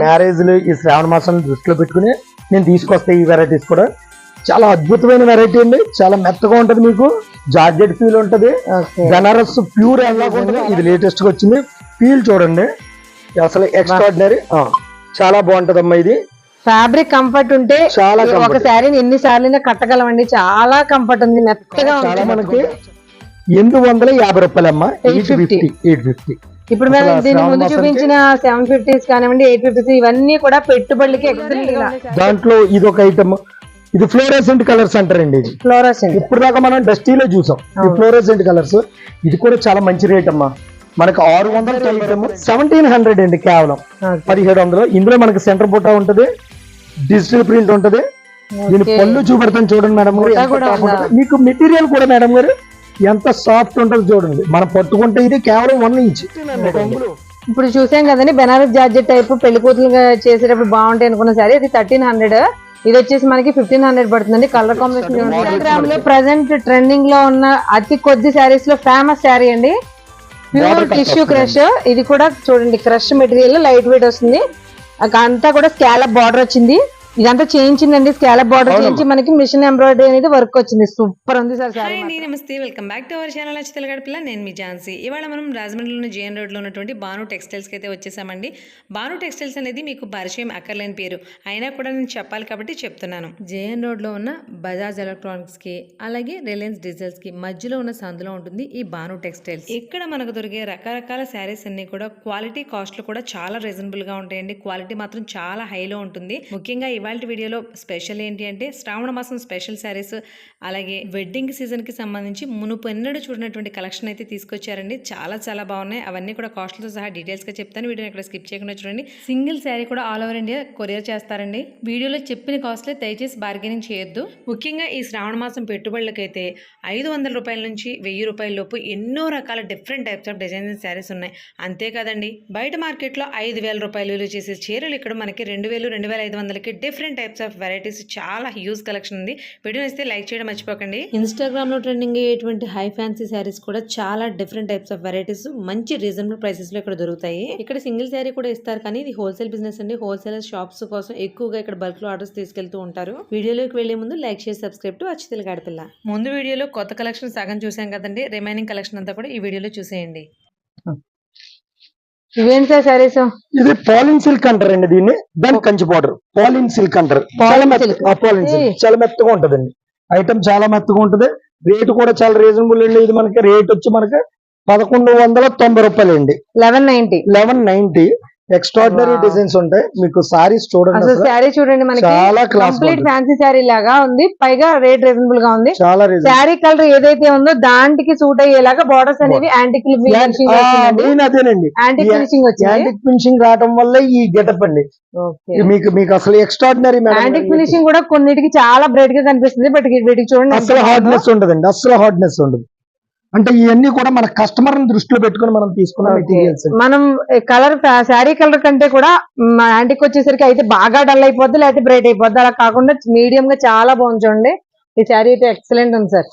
మ్యారేజ్లు ఈ శ్రావణ మాసం దృష్టిలో పెట్టుకుని నేను తీసుకొస్తాయి ఈ వెరైటీస్ కూడా. చాలా అద్భుతమైన వెరైటీ అండి. చాలా మెత్తగా ఉంటది మీకు. జార్జెట్ ఫీల్ ఉంటది. బనారస్ ప్యూర్ ఎలాగా ఉంటుంది. ఇది లేటెస్ట్గా వచ్చింది. ఫీల్ చూడండి. అసలు ఎక్స్ట్రాడినరీ చాలా బాగుంటది అమ్మా ఇది. ఫ్యాబ్రిక్ కంఫర్ట్ ఉంటే చాలా ఒక. శారీని ఎన్ని సార్లు కట్టగలమండి. చాలా కంఫర్ట్ ఉంది. మెత్తగా ఉంది మనకి ఎనిమిది వందల యాభై రూపాయలు అమ్మా ఎయిట్ 850. ఫిఫ్టీ ఎయిట్ ఫిఫ్టీ ఇప్పుడు మేము అసలు దీని ముందు చూపించిన సెవెన్ ఫిఫ్టీస్ కానివ్వండి ఎయిట్ ఫిఫ్టీస్ ఇవన్నీ కూడా పెట్టుబడులకి ఎక్సలెంట్గా దాంట్లో ఇది ఒక ఐటమ్ ఇది ఫ్లోరెసెంట్ కలర్స్ అంటారండి ఇది. ఫ్లోరస్ ఇప్పుడు దాకా మనం డస్టీలో చూసాం. ఈ ఫ్లోరెసెంట్ కలర్స్ ఇది కూడా చాలా మంచి రేట్ అమ్మా. మనకి ఆరు వందల ఐటమ్ సెవెంటీన్ హండ్రెడ్ అండి కేవలం. పదిహేడు వందలు. ఇందులో మనకి సెంటర్ బుట్ట ఉంటది డిజిటల్ ప్రింట్ ఉంటది. దీని పళ్ళు చూపెడతాను చూడండి మేడం గారు. మీకు మెటీరియల్ కూడా మేడం గారు ఎంత సాఫ్ట్ ఉంటుందో చూడండి. మనం పట్టుకుంటే ఇది కేవలం వన్ ఇంచ్ ఇప్పుడు చూసాం కదండి బెనారస్ జార్జెట్ టైప్ పెళ్ళి కూతురుగా చేసేటప్పుడు బాగుంటాయి అనుకున్న సారీ అది థర్టీన్ హండ్రెడ్ ఇది వచ్చేసి మనకి ఫిఫ్టీన్ హండ్రెడ్ పడుతుందండి. కలర్ కాంబినేషన్ ఇన్స్టాగ్రామ్లో ప్రజెంట్ ట్రెండింగ్లో ఉన్న అతి కొద్ది శారీస్లో ఫేమస్ శారీ అండి. Pure tissue. క్రష్ ఇది కూడా చూడండి క్రష్ మెటీరియల్ లైట్ వెయిట్ వస్తుంది అంతా కూడా స్కాలప్ బార్డర్ వచ్చింది. ఇదంతా చేయించిందండి. Scallop border. చేయించి మనకి మిషన్ ఎంబ్రాయిడరీ అనేది వర్క్ వచ్చింది. సూపర్ ఉంది సార్ అండి నమస్తే. Welcome back to our channel అచ్చితల గడపల నేను మీ ఝాన్సీ. ఇవాళ మనం రాజమండ్రిలోని జేఎన్ రోడ్లో ఉన్నటువంటి బాను టెక్స్టైల్స్కి అయితే వచ్చేసామండి. బాను టెక్స్టైల్స్ అనేది మీకు పరిచయం అక్కర్లేని పేరు. అయినా కూడా నేను చెప్పాలి కాబట్టి చెప్తున్నాను. జేఎన్ రోడ్లో ఉన్న బజాజ్ ఎలక్ట్రానిక్స్కి అలాగే రిలయన్స్ డీజిల్స్కి మధ్యలో ఉన్న సందులో ఉంటుంది ఈ బాను టెక్స్టైల్స్. ఇక్కడ మనకు దొరికే రకరకాల శారీస్ అన్ని కూడా క్వాలిటీ కాస్ట్లు కూడా చాలా రీజనబుల్గా ఉంటాయండి. క్వాలిటీ మాత్రం చాలా హైలో ఉంటుంది. ముఖ్యంగా ఇవాళ వీడియోలో స్పెషల్ ఏంటి అంటే శ్రావణ మాసం స్పెషల్ శారీస్ అలాగే వెడ్డింగ్ సీజన్కి సంబంధించి మునుపు ఎన్నడూ చూడనటువంటి కలెక్షన్ అయితే తీసుకొచ్చారండి. చాలా చాలా బాగున్నాయి. అవన్నీ కూడా కాస్ట్లతో సహా డీటెయిల్స్గా చెప్తాను. వీడియోని ఇక్కడ స్కిప్ చేయకుండా చూడండి. సింగిల్ శారీ కూడా ఆల్ ఓవర్ ఇండియా కొరియర్ చేస్తారండి. వీడియోలో చెప్పిన కాస్ట్లే దయచేసి బార్గెనింగ్ చేయొద్దు. ముఖ్యంగా ఈ శ్రావణ మాసం పెట్టుబడులకైతే ఐదు వందల రూపాయల నుంచి వెయ్యి రూపాయల లోపు ఎన్నో రకాల different types of designs saris ఉన్నాయి. అంతేకాదండి బయట మార్కెట్లో ఐదు వేల రూపాయలు విలువ చేసే చీరలు ఇక్కడ మనకి రెండు వేలు రెండు వేల ఐదు వందలకి డిఫరెంట్ టైప్స్ ఆఫ్ వెరైటీస్ చాలా హ్యూజ్ కలెక్షన్ ఉంది. వీడియో ఇస్తే లైక్ చేయడం మర్చిపోకండి. ఇన్స్టాగ్రామ్లో ట్రెండింగ్ అయ్యేటువంటి హై ఫ్యాన్సీ శారీస్ కూడా చాలా డిఫరెంట్ టైప్స్ ఆఫ్ వెరైటీస్ మంచి రీజనబుల్ ప్రైసెస్లో ఇక్కడ దొరుకుతాయి. ఇక్కడ సింగిల్ శారీ కూడా ఇస్తారు కానీ ఇది హోల్సేల్ బిజినెస్ అండి. హోల్సేల్ షాప్స్ కోసం ఎక్కువగా ఇక్కడ బల్క్లో ఆర్డర్స్ తీసుకెళ్తూ ఉంటారు. వీడియోలోకి వెళ్ళే ముందు లైక్ చేసి సబ్స్క్రైబ్ టు అచ్చితల గాడిపిల్ల ముందు వీడియోలో కొత్త కలెక్షన్ సగం చూసాం కదండి. రిమైనింగ్ కలెక్షన్ అంతా కూడా ఈ వీడియోలో చూసేయండి. ఇవేంటి సార్ ఇది పాలిన్ సిల్క్ అంటారండి దీన్ని. దాని కంచి పౌడర్. పాలిన్ సిల్క్ అంటారు. చాలా Pauline మెత్త- silk. ఆ, పాలిన్. సిల్క్. చాలా మెత్తగా ఉంటదండి. ఐటమ్ చాలా మెత్తగా ఉంటది. రేట్ కూడా చాలా రీజనబుల్ అండి. ఇది మనకి రేట్ వచ్చి మనకి పదకొండు వందల తొంభై రూపాయలు అండి eleven ninety. Eleven ninety. Extraordinary. Designs ఉంటాయి. మీకు సారీస్ చూడండి. శారీ చూడండి మనకి చాలా క్లాస్ కంప్లీట్ ఫ్యాన్సీ శారీ లాగా ఉంది. పైగా రేట్ రీజనబుల్గా ఉంది. చాలా శారీ కలర్ ఏదైతే ఉందో దానికి సూట్ అయ్యేలాగా బార్డర్స్ అనేవి యాంటిక్ అదేనండి. యాంటిక్ ఫినిషింగ్ వచ్చింది యాంటిక్ ఫినిషింగ్ రావడం వల్ల ఈ గెటప్ అండి. మీకు మీకు అసలు ఎక్స్ట్రాడినరీ యాంటిక్ ఫినిషింగ్ కూడా కొన్నిటికి చాలా బ్రైట్గా కనిపిస్తుంది. బట్ వీటికి చూడండి అసలు హార్డ్నెస్ ఉండదండి. అసలు హార్డ్నెస్ ఉండదు. అంటే ఇవన్నీ కూడా మన కస్టమర్ దృష్టిలో పెట్టుకొని మనం తీసుకున్న. మెటీరియల్స్. మనం కలర్ శారీ కలర్ కంటే కూడా యాంటిక్ వచ్చేసరికి అయితే బాగా డల్ అయిపోద్ది లేకపోతే బ్రైట్ అయిపోద్ది. అలా కాకుండా మీడియం గా చాలా బాగుంది చూడండి. ఈ శారీ అయితే ఎక్సలెంట్ ఉంది సార్.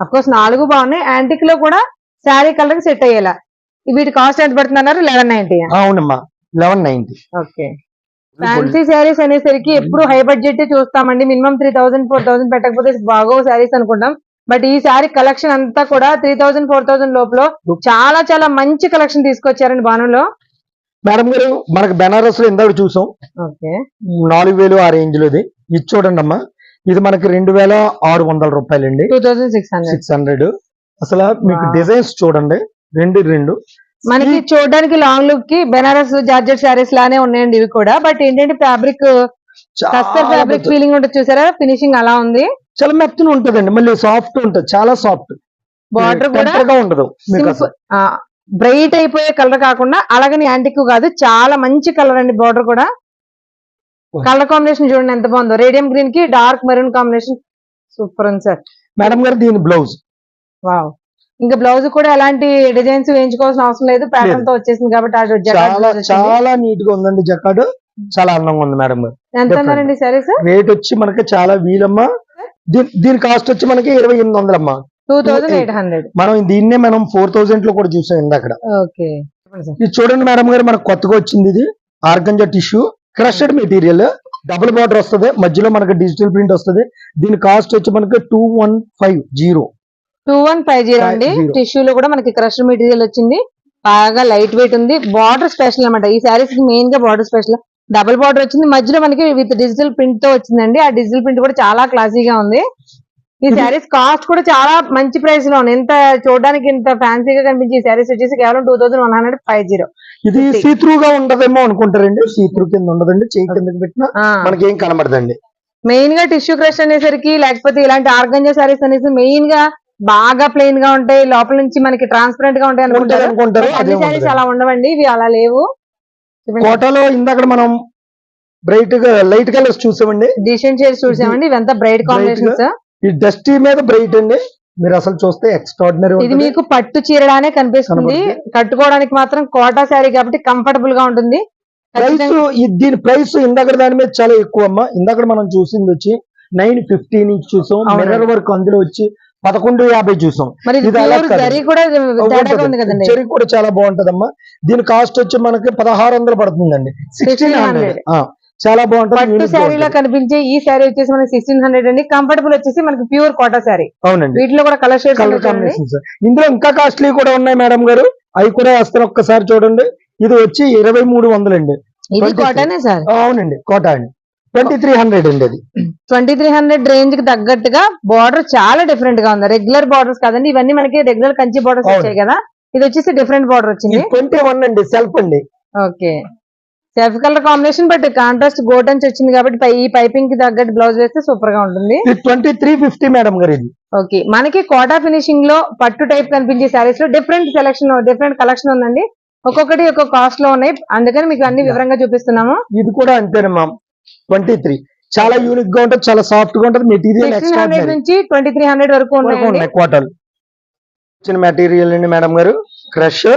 అఫ్ కోర్స్ నాలుగు బాగున్నాయి. యాంటిక్లో కూడా శారీ కలర్ సెట్ అయ్యేలా. వీటి కాస్ట్ ఎంత పడుతుంది అన్నారు? లెవెన్ నైన్టీ అవునమ్మా. Eleven ninety okay. Fancy saris అనేసరికి ఎప్పుడు హై బడ్జెట్ చూస్తామండి. Minimum three thousand four thousand పెట్టకపోతే బాగో శారీస్ అనుకుంటాం. బట్ ఈ శారీ కలెక్షన్ అంతా కూడా త్రీ థౌసండ్ ఫోర్ థౌసండ్ లోపల చాలా చాలా మంచి కలెక్షన్ తీసుకొచ్చారండి బాణంలో మేడం గారు మనకు బెనారస్లో ఇందాక చూసాం. ఓకే. నాలుగు వేలు ఆ రేంజ్లో ఇది ఇది చూడండి అమ్మా. ఇది మనకి రెండు వేల ఆరు వందల రూపాయలు అండి two thousand six hundred. Six hundred. అసలు మీకు. డిజైన్స్ చూడండి. రెండు రెండు. మనకి చూడడానికి లాంగ్ లుక్కి బెనారస్ జార్జెట్ శారీస్ లానే ఉన్నాయండి ఇవి కూడా. బట్ ఏంటంటే ఫ్యాబ్రిక్ ఫ్యాబ్రిక్ ఫీలింగ్ ఉంటుంది చూసారా? ఫినిషింగ్ అలా ఉంది. చాలా మెత్తన ఉంటదండి. మళ్ళీ సాఫ్ట్ ఉంటది. చాలా సాఫ్ట్ బార్డర్ కూడా ఉండదు బ్రైట్ అయిపోయే కలర్ కాకుండా అలాగని యాంటిక్ కాదు చాలా మంచి కలర్ అండి బార్డర్ కూడా. కలర్ కాంబినేషన్ చూడండి ఎంత బాగుందో. రేడియం గ్రీన్కి డార్క్ మెరూన్ కాంబినేషన్ సూపర్ ఉంది సార్. మేడం గారు దీని బ్లౌజ్ వావ్ ఇంకా బ్లౌజ్ కూడా ఎలాంటి డిజైన్స్ వేయించుకోవాల్సిన అవసరం లేదు. ప్యాటర్న్తో వచ్చేసింది కాబట్టి. చాలా నీట్గా ఉందండి జకాడు. చాలా అందంగా ఉంది మేడం. రేట్ వచ్చి మనకి చాలా వీలమ్మా. దీని కాస్ట్ వచ్చి మనకి ఇరవై ఎనిమిది ఎయిట్ హండ్రెడ్ మనం దీన్నే మనం ఫోర్ థౌసండ్లో కూడా చూసాం ఇందాక ఓకే ఇది చూడండి మేడం గారు మనకు కొత్తగా వచ్చింది ఇది. Organza tissue crushed material double border వస్తుంది. మధ్యలో మనకి డిజిటల్ ప్రింట్ వస్తుంది. దీని కాస్ట్ వచ్చి మనకి two one five zero two one five zero అండి. zero. టిష్యూ లో కూడా మనకి క్రష్ మెటీరియల్ వచ్చింది. బాగా లైట్ వెయిట్ ఉంది. బార్డర్ స్పెషల్ అన్నమాట. ఈ శారీస్కి మెయిన్గా బార్డర్ స్పెషల్ డబుల్ బార్డర్ వచ్చింది. మధ్యలో మనకి విత్ డిజిటల్ ప్రింట్తో వచ్చిందండి. ఆ డిజిటల్ ప్రింట్ కూడా చాలా క్లాసీగా ఉంది. ఈ శారీస్ కాస్ట్ కూడా చాలా మంచి ప్రైస్లో ఉంది. ఎంత చూడడానికి ఇంత ఫ్యాన్సీగా కనిపించే ఈ శారీస్ వచ్చేసి కేవలం two thousand one hundred five zero ఇది. సీత్రూ గా ఉండదేమో అనుకుంటారండి. సీత్రూ కింద ఉండదండి. చేయి కిందకి పెట్టినా మనకి కనబడదండి. మెయిన్గా టిష్యూ క్రష్ అనేసరికి లేకపోతే ఇలాంటి ఆర్గంజా శారీస్ అనేసి మెయిన్గా బాగా ప్లెయిన్గా ఉంటాయి. లోపల నుంచి మనకి ట్రాన్స్పరెంట్గా ఉంటాయి అనుకుంటారు? అన్ని శారీస్. అలా ఉండవండి. ఇవి అలా లేవు. కోటలో ఇందాక మనం బ్రైట్గా లైట్ కలర్స్ చూసామండి. డిసెంట్ షేడ్స్ చూసామండి. ఇవంతా బ్రైట్ కాంబినేషన్స్ ఈ డస్టీ మీద బ్రైట్ అండి. మీరు అసలు చూస్తే ఎక్స్ట్రాడినరీ ఇది మీకు పట్టు చీరలానే కనిపిస్తుంది. కట్టుకోవడానికి మాత్రం కోటా శారీ కాబట్టి కంఫర్టబుల్గా ఉంటుంది. ప్రైస్ దీని ప్రైస్ ఇందాక దాని మీద చాలా ఎక్కువ అమ్మా ఇందాక మనం చూసింది వచ్చి నైన్ ఫిఫ్టీ నుంచి చూసాం. మిర్రర్ వర్క్ అందులో వచ్చి పదకొండు యాభై చూసాం. జరీ కూడా చెరి కూడా చాలా బాగుంటదమ్మా. దీని కాస్ట్ వచ్చి మనకి పదహారు వందలు పడుతుందండి. సిక్స్టీన్ హండ్రెడ్ చాలా బాగుంటది. శారీలో. కనిపించే ఈ శారీ వచ్చేసి మనకి సిక్స్టీన్ హండ్రెడ్ అండి. కంఫర్టబుల్ వచ్చేసి మనకి ప్యూర్ కోటా శారీ. అవునండి. వీటిలో కూడా కలర్ షేడ్స్ కలర్ కాంబినేషన్స్ ఇందులో ఇంకా కాస్ట్లీ కూడా ఉన్నాయి మేడం గారు. అవి కూడా వేస్తారు ఒక్కసారి చూడండి. ఇది వచ్చి ఇరవై మూడు వందలండి. ఇది 23. కోటానే సార్ అవునండి. కోట అండి ట్వంటీ త్రీ హండ్రెడ్ అండి అది ట్వంటీ త్రీ హండ్రెడ్ రేంజ్కి తగ్గట్టుగా బార్డర్ చాలా డిఫరెంట్గా ఉంది. రెగ్యులర్ బార్డర్స్ కాదండి. ఇవన్నీ మనకి రెగ్యులర్ కంచి బార్డర్స్. వచ్చాయి కదా. ఇది వచ్చేసి డిఫరెంట్ బార్డర్ వచ్చింది. ట్వంటీ వన్ అండి సెల్ఫ్ అండి. Okay. Self colour combination but contrast గోటన్స్ వచ్చింది కాబట్టి ఈ పైపింగ్కి తగ్గట్టు బ్లౌజ్ వేస్తే సూపర్గా ఉంటుంది. ట్వంటీ త్రీ ఫిఫ్టీ మేడం గారు ఇది. ఓకే. మనకి కోటా ఫినిషింగ్లో పట్టు టైప్ కనిపించే సారీస్లో డిఫరెంట్ సెలెక్షన్ డిఫరెంట్ కలెక్షన్ ఉందండి. ఒక్కొక్కటి ఒక్కొక్క కాస్ట్లో ఉన్నాయి. అందుకని మీకు అన్ని వివరంగా చూపిస్తున్నాము. ఇది కూడా అంతేనమ్మా ట్వంటీ త్రీ చాలా యూనిక్గా ఉంటుంది చాలా సాఫ్ట్గా ఉంటుంది మెటీరియల్ నుంచి ట్వంటీ త్రీ హండ్రెడ్ వరకు ఉన్నాయి క్వార్టర్ వచ్చిన మెటీరియల్ అండి మేడం గారు. క్రష్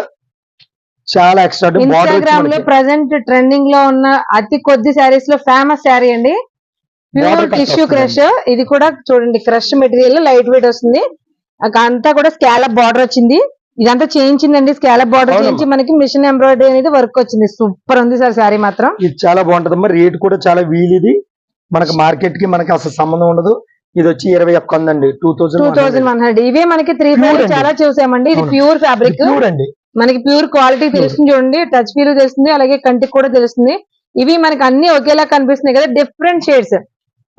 చాలా ఎక్స్ట్రా ఇన్స్టాగ్రామ్లో ప్రజెంట్ ట్రెండింగ్లో ఉన్న అతి కొద్ది శారీస్లో ఫేమస్ శారీ అండి. Pure tissue. క్రష్ ఇది కూడా చూడండి క్రష్ మెటీరియల్ లైట్ వెయిట్ వస్తుంది. అంతా కూడా స్కాలప్ బార్డర్ వచ్చింది. ఇదంతా చేయించిందండి. Scallop border. చేయించి మనకి మిషన్ ఎంబ్రాయిడరీ అనేది వర్క్ వచ్చింది. సూపర్ ఉంది సార్ శారీ మాత్రం. ఇది చాలా బాగుంటదమ్మా. రేట్ కూడా చాలా వీల్ ఇది మనకి మార్కెట్కి మనకి అసలు సంబంధం ఉండదు. ఇది వచ్చి ఇరవై ఒక్క ఉందండి two two thousand thousand one hundred ఇవే మనకి త్రీ. చాలా చూసామండి. ఇది. ప్యూర్ ఫ్యాబ్రిక్ ప్యూర్ అండి. మనకి ప్యూర్ క్వాలిటీ తెలుస్తుంది చూడండి. టచ్ ఫీల్ తెలుస్తుంది. అలాగే కంటికి కూడా తెలుస్తుంది. ఇవి మనకి అన్ని ఒకేలా కనిపిస్తున్నాయి కదా. డిఫరెంట్ షేడ్స్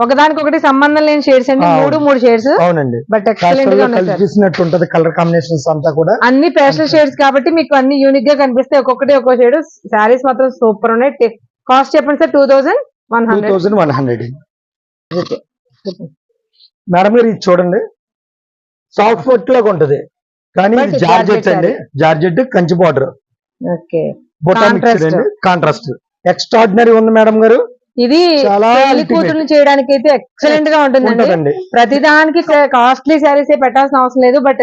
ఒకదానికొకటి సంబంధం లేని షేడ్స్ అండి మూడు మూడు షేడ్స్ అవునండి. బట్ ఎక్సలెంట్గా ఉన్నాయి సార్ కలిసినట్టు ఉంటది కలర్ కాంబినేషన్స్ అంతా కూడా. అన్ని పేస్టల్ షేడ్స్ కాబట్టి మీకు అన్ని యూనిక్గా కనిపిస్తాయి. ఒక్కొక్కటి ఒక్కో షేడ్ శారీస్ మాత్రం సూపర్ ఉన్నాయి. కాస్ట్ చెప్పండి sir two thousand one hundred thousand one hundred madam గారు ఇది చూడండి. సాఫ్ట్ ఫుట్ లాగా ఉంటది. కానీ జార్జెట్ అండి. Georgette Kanchi border contrast extraordinary ఉంది మేడం గారు. ఇది పెళ్ళి. కూతుర్లు చేయడానికి అయితే ఎక్సలెంట్గా ఉంటుందండి. ప్రతిదానికి కాస్ట్లీ శారీస్ పెట్టాల్సిన అవసరం లేదు బట్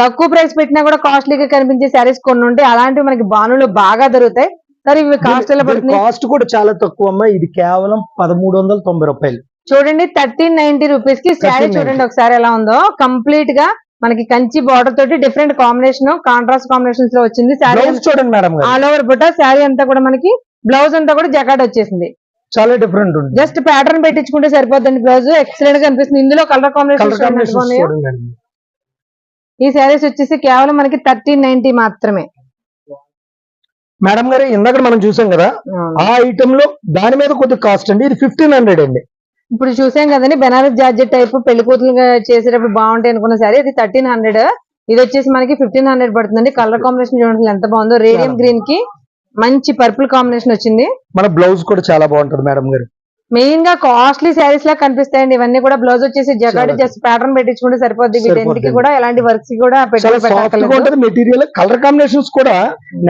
తక్కువ ప్రైస్ పెట్టినా కూడా కాస్ట్లీగా కనిపించే శారీస్ కొన్ని ఉంటాయి అలాంటివి మనకి బానులు బాగా దొరుకుతాయి. సరే ఇవి కాస్ట్ ఎలా పడుతుంది? కాస్ట్ కూడా చాలా తక్కువ అమ్మా. ఇది కేవలం పదమూడు వందల తొంభై రూపాయలు. చూడండి థర్టీన్ నైన్టీ రూపీస్కి శారీ 1390. చూడండి ఒకసారి ఎలా ఉందో. కంప్లీట్గా మనకి కంచి బార్డర్ తోటి డిఫరెంట్ కాంబినేషన్ కాంట్రాస్ట్ కాంబినేషన్స్లో వచ్చింది. శారీ చూడండి మేడం ఆల్ ఓవర్ బుట్ట శారీ అంతా కూడా మనకి బ్లౌజ్ అంతా కూడా జకాట్ వచ్చేసింది. చాలా డిఫరెంట్ ఉంది జస్ట్ ప్యాటర్న్ పెట్టించుకుంటే సరిపోద్దండి బ్లౌజ్. ఎక్సలెంట్గా అనిపిస్తుంది. ఇందులో కలర్ కాంబినేషన్. ఈ శారీస్ వచ్చేసి కేవలం మనకి థర్టీన్ నైన్టీ మాత్రమే. మేడం గారు ఇందాక మనం చూసాం కదా ఆ ఐటమ్లో దాని మీద కొద్ది కాస్ట్ అండి. ఇది ఫిఫ్టీన్ హండ్రెడ్ అండి. ఇప్పుడు చూసాం కదండి బెనారస్ జార్జెట్ టైప్ పెళ్ళి కూతురుగా చేసేటప్పుడు బాగుంటాయి అనుకున్న శారీ ఇది థర్టీన్ హండ్రెడ్ ఇది వచ్చేసి మనకి ఫిఫ్టీన్ హండ్రెడ్ పడుతుందండి. కలర్ కాంబినేషన్ చూడండి ఎంత బాగుందో. రేడియం గ్రీన్కి మంచి పర్పుల్ కాంబినేషన్ వచ్చింది. మన బ్లౌజ్ కూడా చాలా బాగుంటది మేడం గారు. మెయిన్గా కాస్ట్లీ శారీస్ లా కనిపిస్తాయండి. ఇవన్నీ కూడా బ్లౌజ్ వచ్చేసి జగాడి. జస్ట్ ప్యాటర్న్ పెట్టించుకుంటే సరిపోద్ది. వీటన్నిటికి. కూడా ఎలాంటి వర్క్స్ కూడా ఉంటది. మెటీరియల్ కలర్ కాంబినేషన్స్ కూడా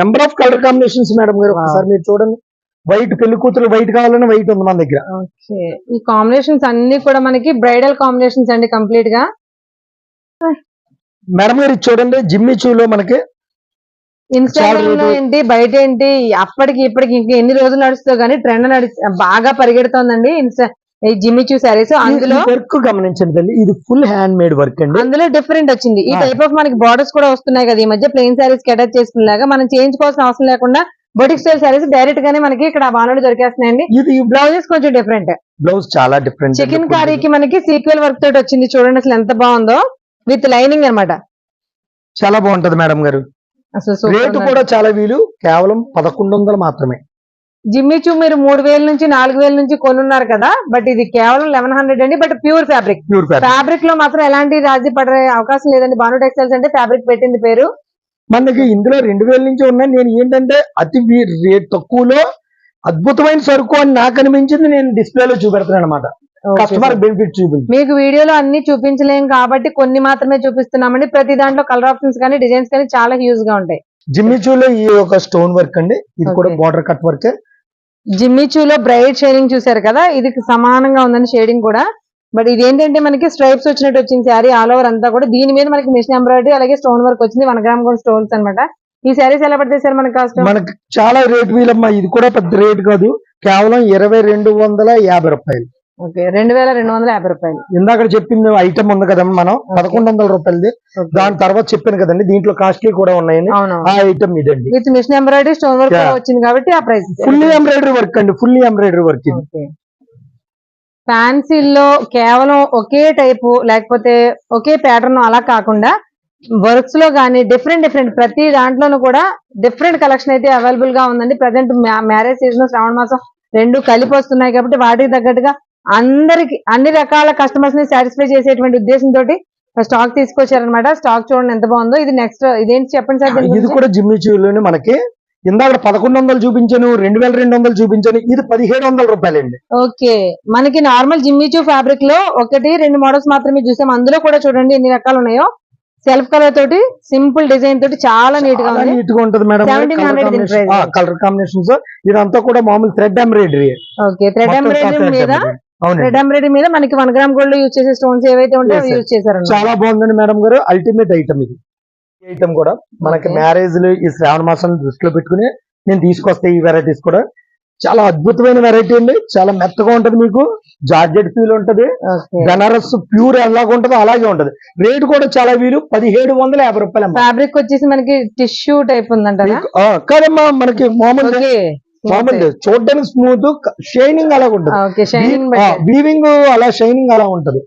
number of colour combinations madam గారు. ఒకసారి మీరు చూడండి. వైట్ పెళ్ళి కూతురు వైట్ కావాలని వైట్ ఉంది మన దగ్గర. ఓకే. ఈ కాంబినేషన్స్ అన్ని కూడా మనకి బ్రైడల్ కాంబినేషన్స్ అండి కంప్లీట్గా. మేడం గారు ఇది చూడండి. జిమ్మి చూలో మనకి ఇన్స్టాగ్రామ్ ఏంటి బయట ఏంటి అప్పటికి ఇప్పటికి ఇంకా ఎన్ని రోజులు నడుస్తుందో కానీ ట్రెండ్ నడి బాగా పరిగెడుతోందండి ఇన్స్టా ఈ జిమ్మి అందులో వర్క్ గమనించండి తల్లి ఇది ఫుల్ హ్యాండ్ మేడ్ వర్క్ అండి. అందులో డిఫరెంట్ వచ్చింది. ఈ. టైప్ ఆఫ్ మనకి బార్డర్స్ కూడా వస్తున్నాయి కదా ఈ మధ్య ప్లెయిన్ శారీస్కి అటాచ్ చేసుకునేలాగా మనం చేయించుకోవాల్సిన అవసరం లేకుండా బొటిక్ స్టైల్ సారీస్ డైరెక్ట్ గానే మనకి ఇక్కడ బాణాలు దొరికేస్తున్నాయండి. ఇది బ్లౌజెస్ కొంచెం డిఫరెంట్ బ్లౌజ్ చాలా డిఫరెంట్ చికెన్ కర్రీకి మనకి సీక్వెల్ వర్క్ తోటి వచ్చింది చూడండి అసలు ఎంత బాగుందో విత్ లైనింగ్ అన్నమాట. చాలా బాగుంటది మేడం గారు. రేటు. కూడా చాలా వీలు కేవలం పదకొండు వందలు మాత్రమే. జిమ్మి చూ మీరు మూడు వేల నుంచి నాలుగు వేల నుంచి కొనున్నారు కదా బట్ ఇది కేవలం లెవెన్ హండ్రెడ్ అండి but pure fabric. Pure fabric. లో మాత్రం ఎలాంటి రాజీ పడే అవకాశం లేదండి. బాను టెక్స్టైల్స్ అంటే ఫ్యాబ్రిక్ పెట్టింది పేరు. మనకి ఇందులో రెండు వేల నుంచి ఉన్నాయి. నేను ఏంటంటే అతి తక్కువలో అద్భుతమైన సరుకు అని నాకు అనిపించింది. నేను డిస్ప్లేలో చూపెడతాను అనమాట కస్టమర్ బెనిఫిట్ చూపించి. మీకు వీడియోలో అన్ని చూపించలేం కాబట్టి కొన్ని మాత్రమే చూపిస్తున్నామండి. ప్రతి దాంట్లో కలర్ ఆప్షన్స్ కానీ డిజైన్స్ కానీ చాలా హ్యూజ్గా ఉంటాయి. జిమ్మి చూలో ఈ ఒక స్టోన్ వర్క్ అండి. ఇది కూడా. బార్డర్ కట్ వర్క్ జిమ్మి చూలో బ్రైట్ షేడింగ్ చూసారు కదా? ఇది సమానంగా ఉందండి షేడింగ్ కూడా. బట్ ఇది ఏంటంటే మనకి స్ట్రైప్స్ వచ్చినట్టు వచ్చింది శారీ ఆల్ ఓవర్ అంతా కూడా. దీని మీద మనకి మిషన్ ఎంబ్రాయిడరీ అలాగే స్టోన్ వర్క్ వచ్చింది. వన్ గ్రామ్ గోల్డ్ స్టోన్స్ అన్నమాట. ఈ శారీస్ ఎలా పడితే సార్ మనకి కాస్ట్ మనకి చాలా రేట్ వీలమ్మా. ఇది కూడా పెద్ద రేట్ కాదు. కేవలం ఇరవై రెండు వందల యాభై రూపాయలు. ఓకే రెండు వేల రెండు వందల యాభై రూపాయలు. ఇందాక చెప్పింది ఐటమ్ ఉంది కదమ్మా మనం పదకొండు వందల రూపాయలది. దాని తర్వాత చెప్పాను కదండి దీంట్లో కాస్ట్లీ కూడా ఉన్నాయని ఆ ఐటమ్ ఇదండి. With machine embroidery stone work. వచ్చింది కాబట్టి ఆ ప్రైస్ ఫుల్లీ ఎంబ్రాయిడరీ వర్క్ అండి ఫుల్లీ ఎంబ్రాయిడరీ వర్క్ ఇది. ఫ్యాన్సీల్లో కేవలం ఒకే టైపు లేకపోతే ఒకే ప్యాటర్న్ అలా కాకుండా వర్క్స్లో కానీ డిఫరెంట్ డిఫరెంట్ ప్రతి దాంట్లోనూ కూడా డిఫరెంట్ కలెక్షన్ అయితే అవైలబుల్గా ఉందండి. ప్రజెంట్ మ్యారేజ్ సీజన్ శ్రావణ మాసం రెండు కలిపి వస్తున్నాయి కాబట్టి వాటికి తగ్గట్టుగా అందరికి అన్ని రకాల కస్టమర్స్ని సాటిస్ఫై చేసేటువంటి ఉద్దేశంతో స్టాక్ తీసుకొచ్చారనమాట స్టాక్ చూడండి ఎంత బాగుందో. ఇది నెక్స్ట్ ఇదేంటి చెప్పండి సార్ ఇది. కూడా జిమ్మి చూలోనే మనకి ఇందాక పదకొండు వందలు చూపించాను రెండు వేల రెండు వందలు చూపించాను ఇది పదిహేడు వందల రూపాయలండి. ఓకే. మనకి నార్మల్ జిమ్మిచూ ఫ్యాబ్రిక్లో ఒకటి రెండు మోడల్స్ మాత్రమే చూసాం. అందులో కూడా చూడండి ఎన్ని రకాలు ఉన్నాయో. సెల్ఫ్ కలర్ తోటి సింపుల్ డిజైన్ తోటి చాలా నీట్గా ఉంది. నీట్గా ఉంటది మేడం. 1700 దీని price. కలర్ కాంబినేషన్స్ ఇదంతా కూడా మామూలు thread embroidery okay. Thread embroidery మీద మీద మనకి వన్ గ్రామ్ గోల్డ్ యూజ్ చేసే స్టోన్స్ ఏవైతే ఉంటాయో. యూజ్ చేశారు చాలా బాగుందండి మేడం గారు. అల్టిమేట్ ఐటమ్ ఇది. ఐటమ్ కూడా. మనకి. మ్యారేజ్లు ఈ శ్రావణ మాసం దృష్టిలో పెట్టుకుని నేను తీసుకొస్తే ఈ వెరైటీస్ కూడా. చాలా అద్భుతమైన వెరైటీ అండి. చాలా మెత్తగా ఉంటది మీకు. జార్జెట్ ఫీల్ ఉంటది. బెనారస్ ప్యూర్ ఎలాగ ఉంటదో అలాగే ఉంటది. రేట్ కూడా చాలా వీలు. పదిహేడు వందల యాభై రూపాయలు. ఫ్యాబ్రిక్ వచ్చేసి మనకి టిష్యూ టైప్ ఆ, కాదమ్మా మనకి మామూలు మామూలు చూడడానికి స్మూత్ షైనింగ్ అలాగ ఉంటది. వీవింగ్ అలా షైనింగ్ అలా ఉంటది.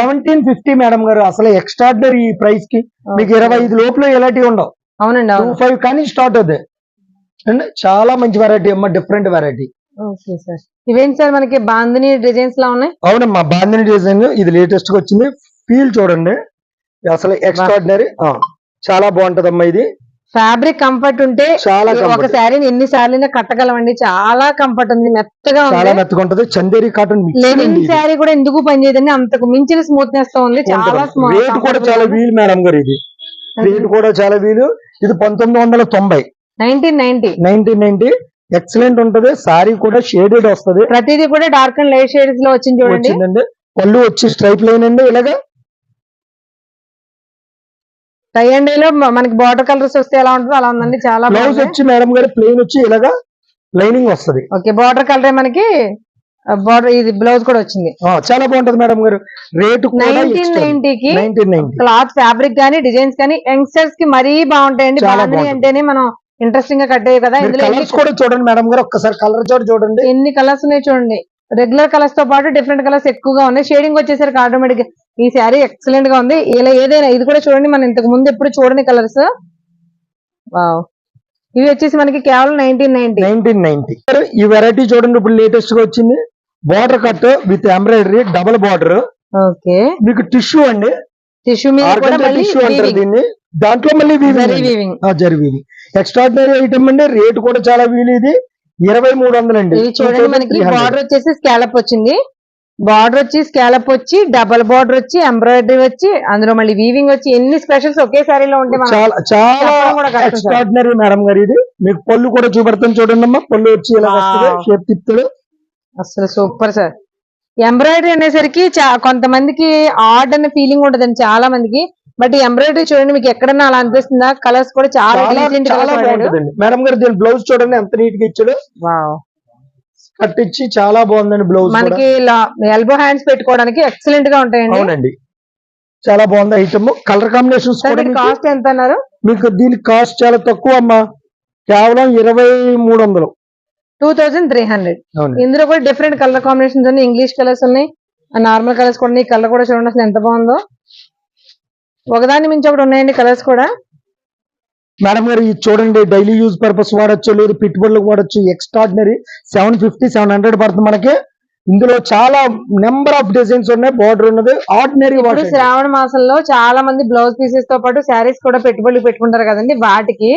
సెవెంటీన్ ఫిఫ్టీ మేడం గారు అసలు ఎక్స్ట్రాడినరీ ఈ ప్రైస్కి. మీకు ఇరవై ఐదు లోపల ఎలాంటివి ఉండవు. అవునండి టూ ఫైవ్ కానీ స్టార్ట్ అవుతాయి. అండ్ చాలా మంచి వెరైటీ అమ్మా డిఫరెంట్ వెరైటీ ఓకే సార్. ఇవేంటి సార్ మనకి బాందిని డిజైన్స్ లా ఉన్నాయి? అవునమ్మా బాందిని డిజైన్ ఇది లేటెస్ట్గా వచ్చింది. ఫీల్ చూడండి. అసలు ఎక్స్ట్రాడినరీ చాలా బాగుంటదమ్మా ఇది. ఫ్యాబ్రిక్ కంఫర్ట్ ఉంటే ఒక. శారీని ఎన్ని సార్లు కట్టగలమండి. చాలా కంఫర్ట్ ఉంది. మెత్తగా చాలా మెత్తగా ఉంటది చందేరి కాటన్ లెనిన్ శారీ కూడా ఎందుకు పనిచేయదండి అంతకు మించిన స్మూత్నెస్తో ఉంది. చాలా రేట్ కూడా చాలా వీలు మేడం గారు ఇది. రేట్ కూడా చాలా వీలు. ఇది పంతొమ్మిది వందల తొంభై. Nineteen ninety. Nineteen ninety. Excellent ఉంటది. సారీ కూడా షేడెడ్ వస్తది. ప్రతిదీ కూడా డార్క్ అండ్ లైట్ షేడ్స్లో వచ్చింది చూడండి. పళ్ళు వచ్చి స్ట్రైప్ లైన్ అండి ఇలాగా. టై అండ్లో మనకి బార్డర్ కలర్స్ వస్తే ఎలా ఉంటుందో అలా ఉందండి. చాలా బ్లౌజ్ వచ్చి మేడం గారు ప్లెయిన్ వచ్చి ఇలాగా లైనింగ్ వస్తది. ఓకే బార్డర్ కలర్ మనకి బార్డర్ ఇది బ్లౌజ్ కూడా వచ్చింది. చాలా బాగుంటది మేడం గారు. రేటు నైన్టీన్ నైన్టీకి క్లాత్ ఫ్యాబ్రిక్ గానీ డిజైన్స్ కానీ యంగ్స్టర్స్కి మరీ బాగుంటాయండి. బాగుంది. అంటేనే మనం ఇంట్రెస్టింగ్గా కట్టేవి కదా. ఇందులో కలర్స్ కూడా చూడండి మేడం గారు. ఒక్కసారి కలర్ చోటు చూడండి. ఎన్ని కలర్స్ ఉన్నాయి చూడండి. రెగ్యులర్ కలర్స్తో పాటు డిఫరెంట్ కలర్స్ ఎక్కువగా ఉన్నాయి. షేడింగ్ వచ్చేసరికి ఆటోమేటిక్ ఈ శారీ ఎక్సలెంట్గా ఉంది. ఇలా ఏదైనా ఇది కూడా చూడండి. మనం ఇంతకు ముందు ఎప్పుడు చూడని కలర్స్ వావ్ ఇవి వచ్చేసి మనకి కేవలం నైన్టీన్ నైన్టీ నైన్టీన్ నైన్టీ ఈ వెరైటీ చూడండి. ఇప్పుడు లేటెస్ట్గా వచ్చింది. Border cut with embroidery double border okay మీకు టిష్యూ అండి. టిష్యూ మీద కూడా మళ్ళీ టిష్యూ అంటారు దీన్ని. దాంట్లో మళ్ళీ జరి వీవింగ్ ఎక్స్ట్రాడినరీ ఐటమ్ అండి. రేట్ కూడా చాలా వీలు ఇది. ఇరవై మూడు వందలు అండి. ఇది చూడండి మనకి బార్డర్ వచ్చేసి స్కాలప్ వచ్చింది. బార్డర్ వచ్చి స్కాలప్ వచ్చి డబల్ బార్డర్ వచ్చి ఎంబ్రాయిడరీ వచ్చి అందులో మళ్ళీ వీవింగ్ వచ్చి ఎన్ని స్పెషల్స్ ఒకే సారీలో ఉంటే మనం చాలా. ఎక్స్ట్రాడినరీ మేడం గారు ఇది. మీకు పళ్ళు కూడా చూపెడతాను చూడండి అమ్మా. పళ్ళు వచ్చి ఇలా. షేప్ తిప్పుతాడు అసలు సూపర్ సార్ ఎంబ్రాయిడరీ అనేసరికి కొంతమందికి ఆర్డ్ అనే ఫీలింగ్ ఉంటదండి చాలా మందికి. బట్ ఈ ఎంబ్రాయిడరీ చూడండి మీకు ఎక్కడన్నా అలా అనిపిస్తుందా? కలర్స్ కూడా చాలా డీసెంట్ కలర్స్ మేడం గారు దీని బ్లౌజ్ చూడండి ఎంత నీట్గా ఇచ్చాడు. వావ్. కట్ ఇచ్చి చాలా బాగుందండి బ్లౌజ్ మనకి ఎల్బో హ్యాండ్స్ పెట్టుకోవడానికి ఎక్సలెంట్గా ఉంటాయండి. అవునండి. చాలా బాగుంది ఐటమ్ కలర్ కాంబినేషన్స్ మీకు- కాస్ట్ ఎంత అన్నారు మీకు దీని కాస్ట్ చాలా తక్కువ అమ్మా. కేవలం ఇరవై మూడు వందలు. టూ థౌసండ్ త్రీ హండ్రెడ్ ఇందులో కూడా డిఫరెంట్ కలర్ కాంబినేషన్స్ ఉన్నాయి. ఇంగ్లీష్ కలర్స్ ఉన్నాయి. నార్మల్ కలర్స్ కూడా ఉన్నాయి కలర్ కూడా చూడండి అసలు ఎంత బాగుందో. ఒకదాని మించి ఒకటి ఉన్నాయండి కలర్స్ కూడా. మేడం గారు ఇది చూడండి డైలీ యూజ్ పర్పస్ వాడచ్చు లేదు పెట్టుబడులకు వాడచ్చు extraordinary seven fifty seven hundred పడుతుంది మనకి. ఇందులో చాలా నెంబర్ ఆఫ్ డిజైన్స్ ఉన్నాయి బార్డర్ ఉన్నది ఆర్డినరీ శ్రావణ మాసంలో చాలా మంది బ్లౌజ్ పీసెస్తో పాటు శారీస్ కూడా పెట్టుబడులు పెట్టుకుంటారు కదండి. వాటికి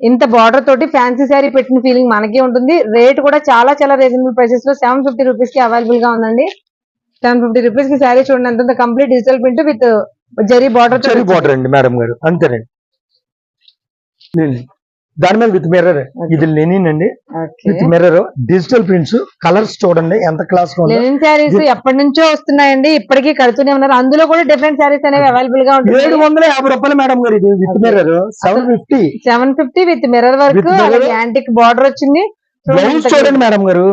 ఇంత బార్డర్ తోటి ఫ్యాన్సీ శారీ పెట్టిన ఫీలింగ్ మనకి ఉంటుంది. రేట్ కూడా చాలా చాలా రీజనబుల్ ప్రైసెస్లో సెవెన్ ఫిఫ్టీ రూపీస్కి అవైలబుల్గా ఉందండి. సెవెన్ ఫిఫ్టీ రూపీస్కి శారీ చూడండి ఎంత complete digital print with zari border cherry border అండి మేడం గారు. అంతేనండి. దాని మీద విత్ మిర్రర్. ఇది లెనిన్ అండి. With mirror. Digital prints colours చూడండి ఎంత క్లాస్ లెనిన్ శారీస్ ఎప్పటి నుంచో వస్తున్నాయండి ఇప్పటికీ కడుతూనే ఉన్నారు. అందులో కూడా డిఫరెంట్ శారీస్ అనేవి అవైలబుల్గా ఏడు ఉంటుంది వందల యాభై రూపాయలు మేడం గారు ఇది with mirror. Seven fifty. Seven fifty with mirror work antique border వచ్చింది. బ్లౌజ్ చూడండి మేడం గారు.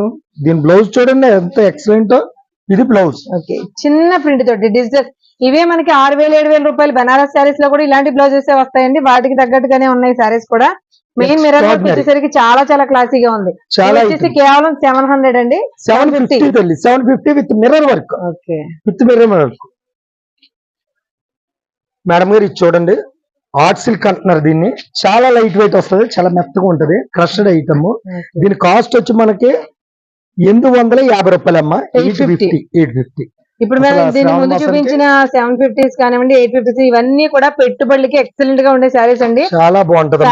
దీని బ్లౌజ్ చూడండి ఎంత ఎక్సలెంట్ ఇది బ్లౌజ్. ఓకే. చిన్న ప్రింట్ తోటి డిజిటల్ ఇవే మనకి ఆరు వేలు ఏడు వేల రూపాయలు బనారస్ శారీస్లో కూడా ఇలాంటి బ్లౌజెస్ వస్తాయండి. వాటికి తగ్గట్టుగానే ఉన్నాయి శారీస్ కూడా. Main mirror. వచ్చేసరికి చాలా చాలా క్లాసీగా ఉంది. వచ్చేసి కేవలం సెవెన్ హండ్రెడ్ అండి. Seven fifty seven fifty with mirror work okay with mirror work madam గారు ఇది చూడండి. ఆర్ట్ సిల్క్ అంటున్నారు దీన్ని. చాలా లైట్ వెయిట్ వస్తుంది. చాలా మెత్తగా ఉంటది. క్రష్డ్ ఐటమ్ దీని కాస్ట్ వచ్చి మనకి ఎనిమిది వందల యాభై రూపాయలు అమ్మా ఎయిట్ 850. ఫిఫ్టీ ఎయిట్ ఫిఫ్టీ ఇప్పుడు మేము దీని ముందు చూపించిన సెవెన్ ఫిఫ్టీస్ కానివ్వండి ఎయిట్ ఫిఫ్టీస్ ఇవన్నీ కూడా పెట్టుబడులకి ఎక్సలెంట్గా ఉండే శారీస్ అండి. చాలా బాగుంటది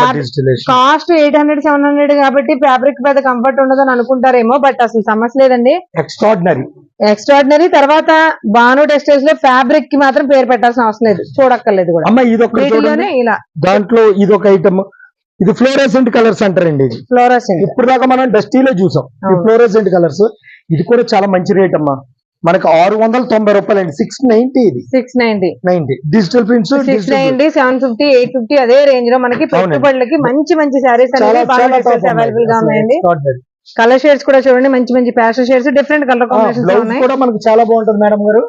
cost eight hundred seven hundred కాబట్టి ఫ్యాబ్రిక్ పెద్ద కంఫర్ట్ ఉండదని అనుకుంటారేమో బట్ అసలు సమస్య లేదండి. ఎక్స్ట్రాడినరీ ఎక్స్ట్రాడినరీ తర్వాత బాను టెక్స్టైల్స్లో ఫ్యాబ్రిక్కి మాత్రం పేరు పెట్టాల్సిన అవసరం లేదు చూడక్కర్లేదు కూడా. ఇలా. దాంట్లో ఇది ఒక ఐటమ్ ఇది ఫ్లోరెసెంట్ కలర్స్ అంటారండి ఇది. ఫ్లోరస్ ఇప్పుడు దాకా మనం డస్టీలో చూసాం. ఫ్లోరెసెంట్ కలర్స్ ఇది కూడా చాలా మంచి రేట్ అమ్మా. మనకి ఆరు వందల తొంభై రూపాయలు అండి సిక్స్ నైన్టీ ఇది six ninety. Ninety digital prints six ninety seven fifty eight fifty అదే రేంజ్లో మనకి. పెట్టుబడులకి మంచి మంచి శారీస్ అవైలబుల్గా ఉన్నాయండి. కలర్ షేడ్స్ కూడా చూడండి మంచి మంచి ప్యాషన్ షేడ్స్ డిఫరెంట్ కలర్ ఉన్నాయి. కూడా మనకి చాలా బాగుంటది మేడం గారు.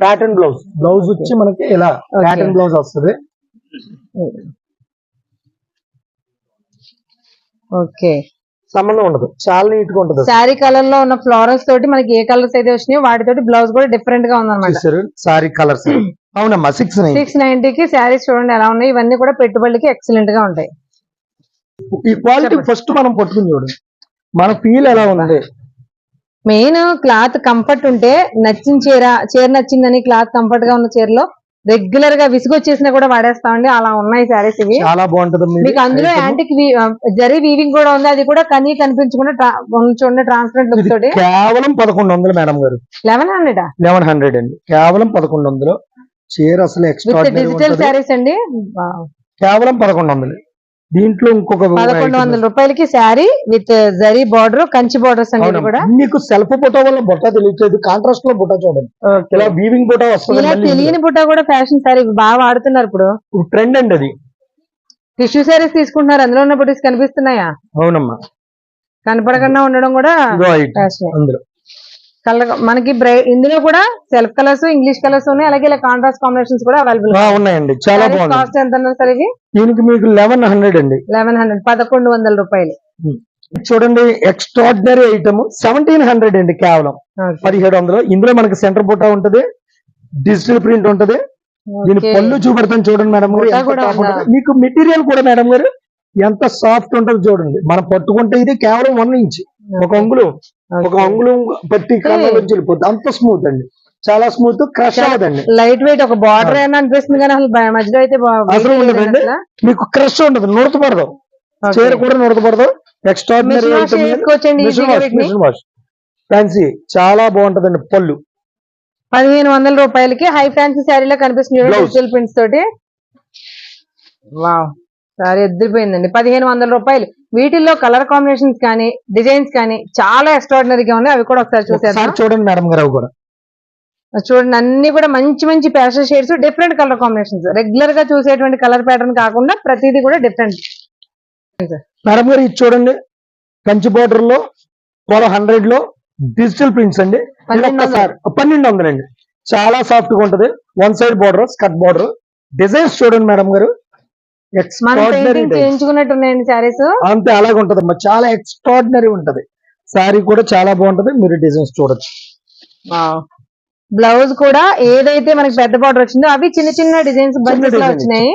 ప్యాటర్న్ బ్లౌజ్ బ్లౌజ్ వచ్చి మనకి ఇలా. ప్యాటర్న్ బ్లౌజ్ వస్తుంది. ఓకే సంబంధం ఉండదు. చాలా నీట్గా ఉంటది. శారీ కలర్లో ఉన్న ఫ్లోరల్స్ తోటి మనకి ఏ కలర్స్ అయితే వచ్చినాయో వాటితోటి బ్లౌజ్ కూడా డిఫరెంట్గా ఉందన్నమాట. సారీ కలర్స్ అవునమ్మా సిక్స్ సిక్స్కి శారీస్ చూడండి ఎలా ఉన్నాయి. ఇవన్నీ కూడా పెట్టుబడులకి ఎక్సలెంట్గా ఉంటాయి. ఈ క్వాలిటీ ఫస్ట్ మనం పట్టుకుని చూడండి. మన ఫీల్ ఎలా ఉంది? మెయిన్ క్లాత్ కంఫర్ట్ ఉంటే నచ్చిన చీర చీర నచ్చిందని క్లాత్ కంఫర్ట్గా ఉన్న చీరలో రెగ్యులర్గా విసుగొచ్చేసినా కూడా వాడేస్తామండి. అలా ఉన్నాయి శారీస్ ఇవి. చాలా బాగుంటది. మీకు అందులో. యాంటిక్ జరీ వీవింగ్ కూడా ఉంది. అది కూడా కనీ కనిపించకుండా చూడండి ట్రాన్స్పరెంట్ లుక్ తోటి కేవలం పదకొండు వందలు మేడం గారు. Eleven hundred? లెవెన్ హండ్రెడ్ అండి. కేవలం పదకొండు వందలు. చీర అసలు విత్ ఎక్స్ట్రాడినరీ డిజిటల్ శారీస్ అండి? కేవలం పదకొండు వందలు. దీంట్లో ఇంకొక పదకొండు వందల రూపాయలకి sari with zari border Kanchi borders అవునమ్మా. కూడా. మీకు సెల్ఫ్ ఫోటో వల్ల బుట్ట తెలియట్లేదు. కాంట్రాస్ట్లో బుట్ట చూడండి. ఇలా వీవింగ్ బుట్ట వస్తుంది ఇలా తెలియని బుట్ట కూడా ఫ్యాషన్ సారీ బాగా వాడుతున్నారు ఇప్పుడు. ట్రెండ్ అండి అది. టిష్యూ శారీస్ తీసుకుంటున్నారు. అందులో ఉన్న బుటీస్ కనిపిస్తున్నాయా? అవునమ్మా. కనపడకుండా ఉండడం కూడా ఫ్యాషన్ అందులో. కలర్ మనకి బ్రై- ఇందులో కూడా సెల్ఫ్ కలర్స్ ఇంగ్లీష్ కలర్స్ ఉన్నాయి. అలాగే ఇలా కాంట్రాస్ట్ కాంబినేషన్స్ కూడా అవైలబుల్ ఉన్నాయండి. చాలా బాగుంది కాస్ట్ ఎంత అన్నారు సార్ ఇవి దీనికి మీకు లెవెన్ హండ్రెడ్ అండి. లెవెన్ హండ్రెడ్ పదకొండు వందల రూపాయలు. చూడండి ఎక్స్ట్రాడినరీ ఐటమ్ సెవెంటీన్ హండ్రెడ్ అండి కేవలం. పదిహేడు వందలు. ఇందులో మనకి సెంటర్ బుట్ట ఉంటది. డిజిటల్ ప్రింట్ ఉంటది. దీని. పళ్ళు చూపెడతాను చూడండి మేడం గారు. మీకు మెటీరియల్ కూడా మేడం గారు ఎంత సాఫ్ట్ ఉంటది చూడండి. మనం పట్టుకుంటే ఇది కేవలం వన్ ఇంచ్ ఒక అంగుళం ఒక. అంగుళం పట్టి కళ్ళ నుంచి వెళ్ళిపోద్ది. అంత స్మూత్ అండి. చాలా స్మూత్ క్రష్ అవ్వదండి. లైట్ వెయిట్ ఒక బార్డర్ అయినా అనిపిస్తుంది కానీ అసలు మధ్యలో అయితే అసలు ఉండదండి. మీకు క్రష్ ఉండదు నుడతపడదు Okay. చీర కూడా ఎక్స్ట్రాడినరీ వీటిని. వాష్ ఫ్యాన్సీ చాలా బాగుంటదండి పళ్ళు. పదిహేను వందల రూపాయలకి హై ఫ్యాన్సీ శారీలో కనిపిస్తుంది ప్రింట్స్ తోటి. వావ్ సారీ ఎద్దిరిపోయిందండి పదిహేను వందల రూపాయలు. వీటిల్లో కలర్ కాంబినేషన్స్ కానీ డిజైన్స్ కానీ చాలా ఎక్స్ట్రాడినరీగా ఉన్నాయి. అవి కూడా ఒకసారి చూసేద్దాం. చూడండి మేడం గారు కూడా. చూడండి అన్ని కూడా మంచి మంచి passion shades different colour combinations రెగ్యులర్గా చూసేటువంటి కలర్ ప్యాటర్న్ కాకుండా ప్రతిదీ కూడా డిఫరెంట్ మేడం గారు ఇది చూడండి కంచి బోర్డర్లో ట్వెల్వ్ హండ్రెడ్లో డిజిటల్ ప్రింట్స్ అండి. పన్నెండు వందలండి. చాలా సాఫ్ట్గా ఉంటది. One side border skirt border designs చూడండి మేడం గారు. శారీస్ అంతే అలాగే ఉంటదమ్మా చాలా ఎక్స్ట్రాడినరీ ఉంటది. సారీ కూడా చాలా బాగుంటది. మీరు డిజైన్స్ చూడొచ్చు. బ్లౌజ్ కూడా ఏదైతే మనకి పెద్ద బార్డర్ వచ్చిందో అవి చిన్న చిన్న డిజైన్స్ బంచెస్లో వచ్చినాయి.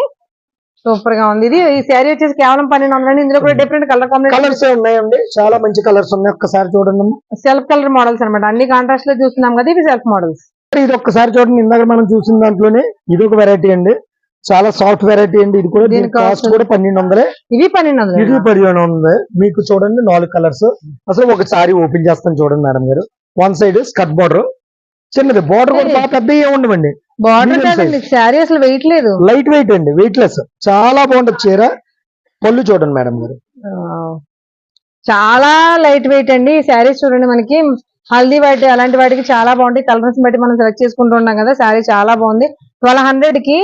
సూపర్గా ఉంది. ఇది ఈ శారీ వచ్చేసి కేవలం పన్నెండు వందలు ఇందులో కూడా డిఫరెంట్ కలర్ కాంబినేషన్ కలర్స్ ఉన్నాయండి? చాలా మంచి కలర్స్ ఉన్నాయి. ఒక్కసారి చూడండి అమ్మా. సెల్ఫ్ కలర్ మోడల్స్ అన్నమాట. అన్ని కాంట్రాస్ట్లో చూస్తున్నాం కదా ఇవి సెల్ఫ్ మోడల్స్ ఇది ఒక్కసారి చూడండి. ఇందాక మనం చూసిన దాంట్లోనే ఇది ఒక వెరైటీ అండి. చాలా సాఫ్ట్ వెరైటీ అండి. ఇది కూడా దీని కాస్ట్ కూడా పన్నెండు వందలే ఇవి పన్నెండు ఇది వందలు పదిహేను ఉంది మీకు చూడండి నాలుగు కలర్స్. అసలు ఒక సారీ ఓపెన్ చేస్తాను చూడండి మేడం గారు. One side skirt border. చిన్నది. బార్డర్ కూడా బాగా పెద్ద ఉండవండి. బార్డర్ శారీ అసలు వెయిట్ లేదు. లైట్ వెయిట్ అండి వెయిట్ లెస్ చాలా బాగుంటుంది చీర. పళ్ళు చూడండి మేడం గారు. చాలా లైట్ వెయిట్ అండి. ఈ శారీస్ చూడండి మనకి. హల్దీ వైట్ అలాంటి వాటికి చాలా బాగుంటాయి. కలర్స్ బట్టి మనం సెలెక్ట్ చేసుకుంటూ ఉన్నాం కదా శారీ చాలా బాగుంది. ట్వెల్వ్ హండ్రెడ్కి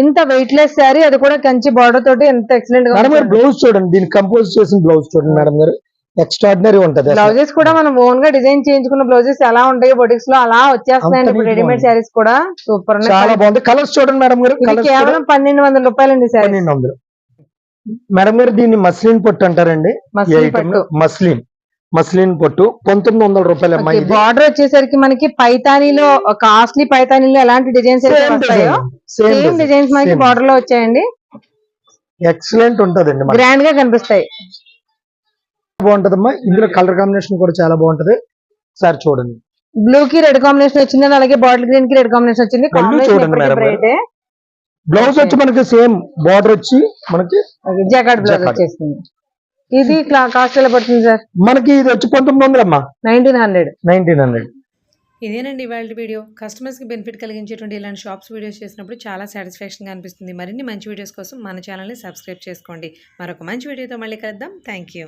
ఇంత వెయిట్ లెస్ శారీ అది కూడా కంచి బార్డర్ తోటి ఎంత ఎక్సలెంట్గా మేడం గారు బ్లౌజ్ చూడండి దీన్ని కంపోజ్ చేసిన బ్లౌజ్ చూడండి మేడం గారు. ఎక్స్ట్రాడినరీ ఉంటది. బ్లౌజెస్ కూడా మనం ఓన్గా డిజైన్ చేయించుకున్న బ్లౌజెస్ ఎలా ఉంటాయి బొటిక్స్లో అలా వచ్చేస్తున్నాయండి. అంత ఇప్పుడు రెడీమేడ్. శారీస్ కూడా సూపర్ చాలా బాగుంది. కలర్స్ చూడండి మేడం గారు. కేవలం పన్నెండు వందల రూపాయలండి శారీ మేడం గారు దీన్ని మస్లిన్ పొట్టు అంటారండి. మస్లిన్ మస్లిన్ పొట్టు. పంతొమ్మిది వందల రూపాయలు అమ్మాయి బార్డర్ వచ్చేసరికి మనకి పైతానీలో కాస్ట్లీ పైతానీలో ఎలాంటి డిజైన్స్ వస్తాయో సేమ్ డిజైన్స్ మనకి బార్డర్లో వచ్చాయండి. ఎక్సలెంట్ ఉంటదండి. గ్రాండ్గా కనిపిస్తాయి. బాగుంటదమ్మా. ఇందులో కలర్ కాంబినేషన్ కూడా చాలా బాగుంటది. సార్ చూడండి. బ్లూ కి రెడ్ కాంబినేషన్ వచ్చింది. అలాగే బాటిల్ గ్రీన్కి రెడ్ కాంబినేషన్ వచ్చింది చూడండి బ్లౌజ్ వచ్చి మనకి సేమ్ బార్డర్ వచ్చి మనకి జకాట్ బ్లౌజ్. వచ్చేసింది. ఇది కాస్ట్ ఎలా పడుతుంది సార్? మనకి ఇది వచ్చి పంతొమ్మిది వందలు అమ్మా నైన్టీన్ హండ్రెడ్. Nineteen hundred. ఇదేనండి ఇవాళ వీడియో. కస్టమర్స్కి బెనిఫిట్ కలిగించేటువంటి ఇలాంటి షాప్స్ వీడియోస్ చేసినప్పుడు చాలా సాటిస్ఫాక్షన్గా అనిపిస్తుంది. మరిన్ని మంచి వీడియోస్ కోసం మన ఛానల్ని సబ్స్క్రైబ్ చేసుకోండి. మరొక మంచి వీడియోతో మళ్ళీ కలుద్దాం. Thank you